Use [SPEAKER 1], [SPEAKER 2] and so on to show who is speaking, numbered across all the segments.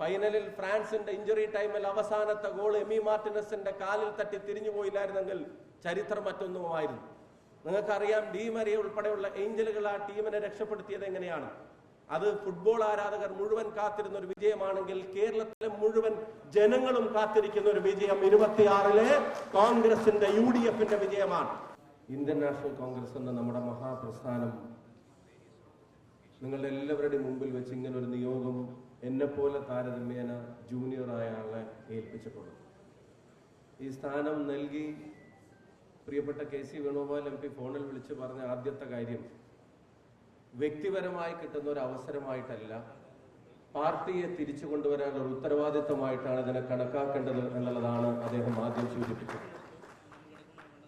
[SPEAKER 1] ഫൈനലിൽ ഫ്രാൻസിന്റെ ഇഞ്ചുറി ടൈമിൽ അവസാനത്തെ ഗോൾ എമി മാർട്ടിനസിന്റെ കാലിൽ തട്ടി തിരിഞ്ഞു പോയില്ലായിരുന്നെങ്കിൽ ചരിത്രം മറ്റൊന്നുമായിരുന്നു. നിങ്ങൾക്കറിയാം ഡി മരിയ ഉൾപ്പെടെയുള്ള ഏഞ്ചലുകൾ ആ ടീമിനെ രക്ഷപ്പെടുത്തിയത് എങ്ങനെയാണ്? അത് ഫുട്ബോൾ ആരാധകർ മുഴുവൻ കാത്തിരുന്ന ഒരു വിജയമാണെങ്കിൽ കേരളത്തിലെ മുഴുവൻ ജനങ്ങളും കാത്തിരിക്കുന്ന ഒരു വിജയം ഇരുപത്തിയാറിലെ കോൺഗ്രസിന്റെ യു ഡി എഫിന്റെ വിജയമാണ്. ഇന്ത്യൻ നാഷണൽ കോൺഗ്രസ് എന്ന നമ്മുടെ മഹാപ്രസ്ഥാനം നിങ്ങളുടെ എല്ലാവരുടെയും മുമ്പിൽ വെച്ച് ഇങ്ങനെ ഒരു നിയോഗം എന്നെ പോലെ താരതമ്യേന ജൂനിയറായ ആളെ ഏൽപ്പിച്ചിട്ടുള്ളത് ഈ സ്ഥാനം നൽകി പ്രിയപ്പെട്ട K C Venugopal M P ഫോണിൽ വിളിച്ച് പറഞ്ഞ ആദ്യത്തെ കാര്യം വ്യക്തിപരമായി കിട്ടുന്ന ഒരു അവസരമായിട്ടല്ല പാർട്ടിയെ തിരിച്ചു കൊണ്ടുവരാനുള്ള ഒരു ഉത്തരവാദിത്തമായിട്ടാണ് ഇതിനെ കണക്കാക്കേണ്ടത് എന്നുള്ളതാണ് അദ്ദേഹം ആദ്യം സൂചിപ്പിച്ചത്.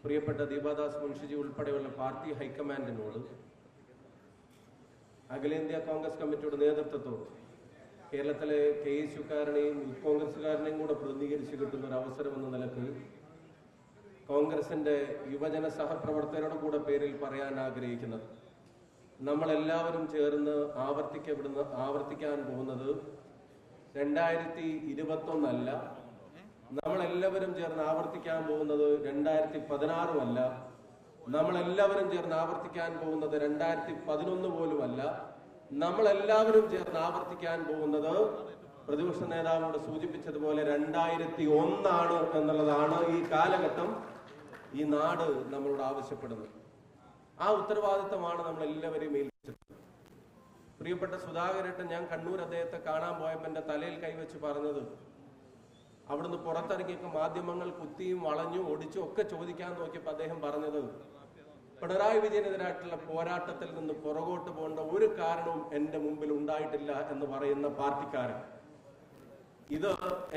[SPEAKER 1] പ്രിയപ്പെട്ട ദീപാദാസ് മുൻഷിജി ഉൾപ്പെടെയുള്ള പാർട്ടി ഹൈക്കമാൻഡിനോട് അഖിലേന്ത്യാ കോൺഗ്രസ് കമ്മിറ്റിയുടെ നേതൃത്വത്തോട് കേരളത്തിലെ കെ എസ് യുക്കാരനെയും യൂത്ത് കോൺഗ്രസ്സുകാരനെയും കൂടെ പ്രതിനിധീകരിച്ച് കിട്ടുന്ന ഒരു അവസരം എന്ന നിലയ്ക്ക് കോൺഗ്രസിന്റെ യുവജന സഹപ്രവർത്തകരുടെ കൂടെ പേരിൽ പറയാൻ ആഗ്രഹിക്കുന്നത്. നമ്മളെല്ലാവരും ചേർന്ന് ആവർത്തിക്കപ്പെടുന്ന ആവർത്തിക്കാൻ പോകുന്നത് രണ്ടായിരത്തി ഇരുപത്തൊന്നല്ല നമ്മളെല്ലാവരും ചേർന്ന് ആവർത്തിക്കാൻ പോകുന്നത് രണ്ടായിരത്തി പതിനാറുമല്ല നമ്മളെല്ലാവരും ചേർന്ന് ആവർത്തിക്കാൻ പോകുന്നത് രണ്ടായിരത്തി പതിനൊന്ന് പോലുമല്ല. നമ്മളെല്ലാവരും ചേർന്ന് ആവർത്തിക്കാൻ പോകുന്നത് പ്രതിപക്ഷ നേതാവിനോട് സൂചിപ്പിച്ചതുപോലെ രണ്ടായിരത്തി ഒന്നാണ് എന്നുള്ളതാണ് ഈ കാലഘട്ടം ഈ നാട് നമ്മളോട് ആവശ്യപ്പെടുന്നത്. ആ ഉത്തരവാദിത്തമാണ് നമ്മൾ എല്ലാവരെയും ഏൽപ്പിച്ചത്. പ്രിയപ്പെട്ട സുധാകരേട്ടൻ ഞാൻ കണ്ണൂർ അദ്ദേഹത്തെ കാണാൻ പോയപ്പോൾ എന്റെ തലയിൽ കൈവച്ച് പറഞ്ഞത് അവിടുന്ന് പുറത്തിറങ്ങിയൊക്കെ മാധ്യമങ്ങൾ കുത്തിയും വളഞ്ഞും ഒടിച്ചും ഒക്കെ ചോദിക്കാൻ നോക്കിയപ്പോൾ അദ്ദേഹം പറഞ്ഞത് പിണറായി വിജയനെതിരായിട്ടുള്ള പോരാട്ടത്തിൽ നിന്ന് പുറകോട്ട് പോകേണ്ട ഒരു കാരണവും എന്റെ മുമ്പിൽ ഉണ്ടായിട്ടില്ല എന്ന് പറയുന്ന പാർട്ടിക്കാരൻ. ഇത്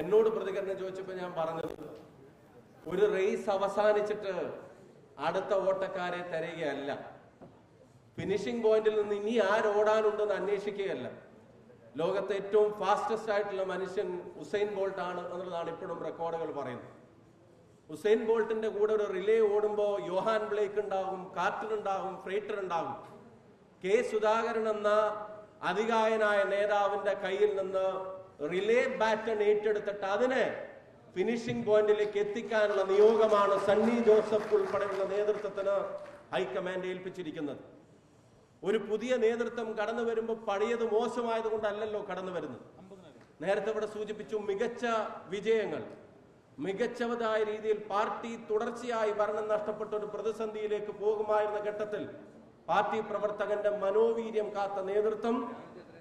[SPEAKER 1] എന്നോട് പ്രതികരണം ചോദിച്ചപ്പോൾ ഞാൻ പറഞ്ഞത് ഒരു റേസ് അവസാനിച്ചിട്ട് അടുത്ത ഓട്ടക്കാരെ തരികയല്ല ഫിനിഷിംഗ് പോയിന്റിൽ നിന്ന് ഇനി ആരോടാനുണ്ടെന്ന് അന്വേഷിക്കുകയല്ല. ലോകത്തെ ഏറ്റവും ഫാസ്റ്റസ്റ്റ് ആയിട്ടുള്ള മനുഷ്യൻ ഉസൈൻ ബോൾട്ട് ആണ് എന്നുള്ളതാണ് ഇപ്പോഴും റെക്കോർഡുകൾ പറയുന്നത്. ഉസൈൻ ബോൾട്ടിന്റെ കൂടെ ഒരു റിലേ ഓടുമ്പോൾ യോഹാൻ ബ്ലേക്ക് ഉണ്ടാകും കാർട്ടർ ഉണ്ടാകും ഫ്രൈറ്റർ ഉണ്ടാകും കെ സുധാകരൻ എന്ന അധികായനായ നേതാവിന്റെ കയ്യിൽ നിന്ന് റിലേ ബാറ്റൺ ഏറ്റെടുത്തിട്ട് അതിനെ ഫിനിഷിംഗ് പോയിന്റിലേക്ക് എത്തിക്കാനുള്ള നിയോഗമാണ് സണ്ണി ജോസഫ് ഉൾപ്പെടെയുള്ള നേതൃത്വത്തിന് ഹൈക്കമാൻഡ് ഏൽപ്പിച്ചിരിക്കുന്നത്. ഒരു പുതിയ നേതൃത്വം കടന്നു വരുമ്പോൾ പഴയത് മോശമായതുകൊണ്ടല്ലല്ലോ കടന്നു വരുന്നത്. നേരത്തെ ഇവിടെ സൂചിപ്പിച്ചു മികച്ച വിജയങ്ങൾ. മികച്ചവതായ രീതിയിൽ പാർട്ടി തുടർച്ചയായി ഭരണം നഷ്ടപ്പെട്ട ഒരു പ്രതിസന്ധിയിലേക്ക് പോകുമായിരുന്ന ഘട്ടത്തിൽ പാർട്ടി പ്രവർത്തകന്റെ മനോവീര്യം കാത്ത നേതൃത്വം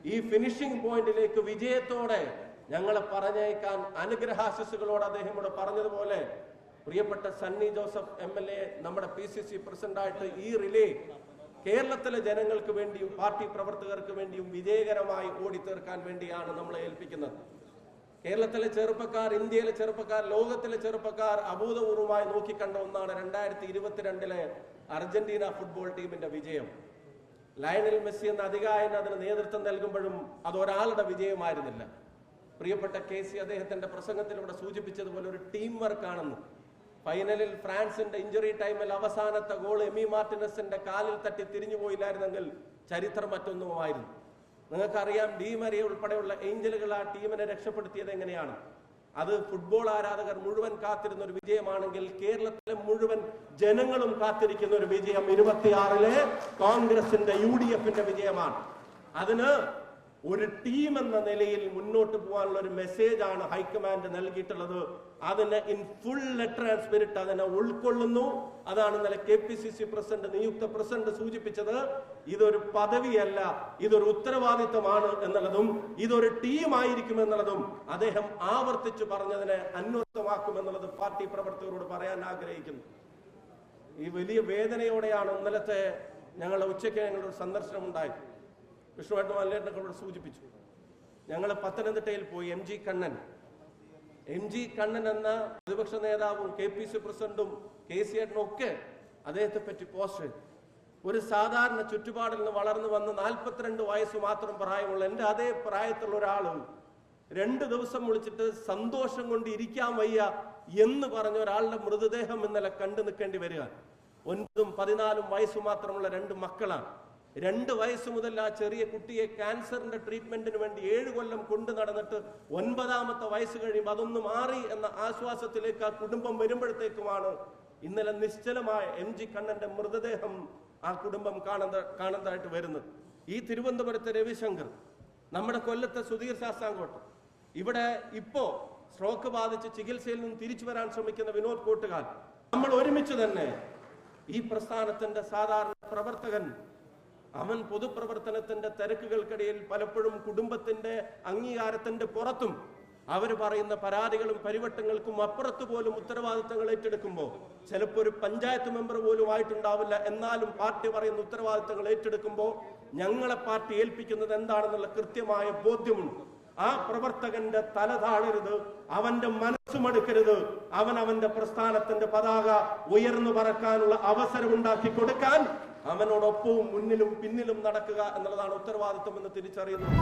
[SPEAKER 1] ഈ ഫിനിഷിംഗ് പോയിന്റിലേക്ക് വിജയത്തോടെ ഞങ്ങളെ പറഞ്ഞയക്കാൻ അനുഗ്രഹാശിസുകളോട് അദ്ദേഹം ഇവിടെ പറഞ്ഞതുപോലെ പ്രിയപ്പെട്ട Sunny Joseph M L A നമ്മുടെ പി സി സി പ്രസിഡന്റായിട്ട് ഈ റിലേ കേരളത്തിലെ ജനങ്ങൾക്ക് വേണ്ടിയും പാർട്ടി പ്രവർത്തകർക്ക് വേണ്ടിയും വിജയകരമായി ഓടിത്തീർക്കാൻ വേണ്ടിയാണ് നമ്മളെ ഏൽപ്പിക്കുന്നത്. കേരളത്തിലെ ചെറുപ്പക്കാർ ഇന്ത്യയിലെ ചെറുപ്പക്കാർ ലോകത്തിലെ ചെറുപ്പക്കാർ അഭൂതപൂർവമായി നോക്കിക്കണ്ട ഒന്നാണ് രണ്ടായിരത്തി ഇരുപത്തിരണ്ടിലെ അർജന്റീന ഫുട്ബോൾ ടീമിന്റെ വിജയം. ലയണൽ മെസ്സി എന്ന അധികായൻ അതിന് നേതൃത്വം നൽകുമ്പോഴും അത് ഒരാളുടെ വിജയമായിരുന്നില്ല. പ്രിയപ്പെട്ട കെ സി അദ്ദേഹത്തിന്റെ പ്രസംഗത്തിലൂടെ സൂചിപ്പിച്ചതുപോലെ ഒരു ടീം വർക്കാണെന്ന് ഫൈനലിൽ ഫ്രാൻസിന്റെ ഇഞ്ചുറി ടൈമിൽ അവസാനത്തെ ഗോൾ എമി മാർട്ടിനസിന്റെ കാലിൽ തട്ടി തിരിഞ്ഞു പോയില്ലായിരുന്നെങ്കിൽ ചരിത്രം മറ്റൊന്നുമായിരുന്നു. നിങ്ങൾക്കറിയാം ഡീമരെ ഉൾപ്പെടെയുള്ള ഏഞ്ചലുകൾ ആ ടീമിനെ രക്ഷപ്പെടുത്തിയത് എങ്ങനെയാണ്? അത് ഫുട്ബോൾ ആരാധകർ മുഴുവൻ കാത്തിരുന്ന ഒരു വിജയമാണെങ്കിൽ കേരളത്തിലെ മുഴുവൻ ജനങ്ങളും കാത്തിരിക്കുന്ന ഒരു വിജയം ഇരുപത്തിയാറിലെ കോൺഗ്രസിന്റെ യു ഡി എഫിന്റെ വിജയമാണ്. അതിന് ഒരു ടീം എന്ന നിലയിൽ മുന്നോട്ട് പോകാനുള്ള ഒരു മെസ്സേജ് ആണ് ഹൈക്കമാൻഡ് നൽകിയിട്ടുള്ളത്. അതിനെ in full letter and spirit അതിനെ ഉൾക്കൊള്ളുന്നു. അതാണ് ഇന്നലെ K P C C president നിയുക്ത പ്രസിഡന്റ് സൂചിപ്പിച്ചത്. ഇതൊരു പദവിയല്ല ഇതൊരു ഉത്തരവാദിത്തമാണ് എന്നുള്ളതും ഇതൊരു ടീം ആയിരിക്കും എന്നുള്ളതും അദ്ദേഹം ആവർത്തിച്ചു പറഞ്ഞതിനെ അന്വർത്ഥമാക്കും എന്നുള്ളത് പാർട്ടി പ്രവർത്തകരോട് പറയാൻ ആഗ്രഹിക്കുന്നു. ഈ വലിയ വേദനയോടെയാണ് ഇന്നലത്തെ ഞങ്ങളുടെ ഉച്ചയ്ക്ക് ഞങ്ങളുടെ സന്ദർശനം ഉണ്ടായത് വിഷ്ണുവായിട്ട് മല്ലേട്ടനോട് സൂചിപ്പിച്ചു. ഞങ്ങൾ പത്തനംതിട്ടയിൽ പോയി M G Kannan. M G Kannan എന്ന പ്രതിപക്ഷ നേതാവും കെ പി സി പ്രസിഡന്റും കെ സി ഏട്ടനും ഒക്കെ അദ്ദേഹത്തെ പറ്റി പോസ്റ്റ് ഒരു സാധാരണ ചുറ്റുപാടിൽ നിന്ന് വളർന്നു വന്ന് നാൽപ്പത്തിരണ്ട് വയസ്സ് മാത്രം പ്രായമുള്ള എന്റെ അതേ പ്രായത്തിലുള്ള ഒരാളും രണ്ട് ദിവസം വിളിച്ചിട്ട് സന്തോഷം കൊണ്ട് ഇരിക്കാൻ വയ്യ എന്ന് പറഞ്ഞ ഒരാളുടെ മൃതദേഹം ഇന്നലെ കണ്ടു നിൽക്കേണ്ടി വരിക. ഒൻപതും പതിനാലും വയസ്സ് മാത്രമുള്ള രണ്ട് മക്കളാണ്. രണ്ട് വയസ്സ് മുതൽ ആ ചെറിയ കുട്ടിയെ ക്യാൻസറിന്റെ ട്രീറ്റ്മെന്റിന് വേണ്ടി ഏഴ് കൊല്ലം കൊണ്ട് നടന്നിട്ട് ഒൻപതാമത്തെ വയസ്സ് കഴിയുമ്പോൾ അതൊന്ന് മാറി എന്ന ആശ്വാസത്തിലേക്ക് ആ കുടുംബം വരുമ്പോഴത്തേക്കുമാണ് ഇന്നലെ നിശ്ചലമായ എം ജി കണ്ണന്റെ മൃതദേഹം ആ കുടുംബം കാണുന്ന കാണുന്നതായിട്ട് വരുന്നത്. ഈ തിരുവനന്തപുരത്തെ രവിശങ്കർ നമ്മുടെ കൊല്ലത്തെ സുധീർ ശാസ്താംകോട്ടം. ഇവിടെ ഇപ്പോ സ്ട്രോക്ക് ബാധിച്ച് ചികിത്സയിൽ നിന്ന് തിരിച്ചു വരാൻ ശ്രമിക്കുന്ന വിനോദ് കൂട്ടുകാർ നമ്മൾ ഒരുമിച്ച് തന്നെ ഈ പ്രസ്ഥാനത്തിന്റെ സാധാരണ പ്രവർത്തകൻ അവൻ പൊതുപ്രവർത്തനത്തിന്റെ തിരക്കുകൾക്കിടയിൽ പലപ്പോഴും കുടുംബത്തിന്റെ അംഗീകാരത്തിന്റെ പുറത്തും അവർ പറയുന്ന പരാതികളും പരിവട്ടങ്ങൾക്കും അപ്പുറത്ത് പോലും ഉത്തരവാദിത്തങ്ങൾ ഏറ്റെടുക്കുമ്പോൾ ചിലപ്പോൾ ഒരു പഞ്ചായത്ത് മെമ്പർ പോലും ആയിട്ടുണ്ടാവില്ല എന്നാലും പാർട്ടി പറയുന്ന ഉത്തരവാദിത്തങ്ങൾ ഏറ്റെടുക്കുമ്പോൾ ഞങ്ങളെ പാർട്ടി ഏൽപ്പിക്കുന്നത് എന്താണെന്നുള്ള കൃത്യമായ ബോധ്യമുണ്ട്. ആ പ്രവർത്തകന്റെ തല താഴരുത് അവന്റെ മനസ്സുമെടുക്കരുത് അവൻ അവന്റെ പ്രസ്ഥാനത്തിന്റെ പതാക ഉയർന്നു പറക്കാനുള്ള അവസരം ഉണ്ടാക്കി കൊടുക്കാൻ അവനോടൊപ്പവും മുന്നിലും പിന്നിലും നടക്കുക എന്നുള്ളതാണ് ഉത്തരവാദിത്വം എന്ന് തിരിച്ചറിയുന്നത്